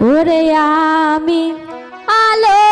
ওরে আমি আলো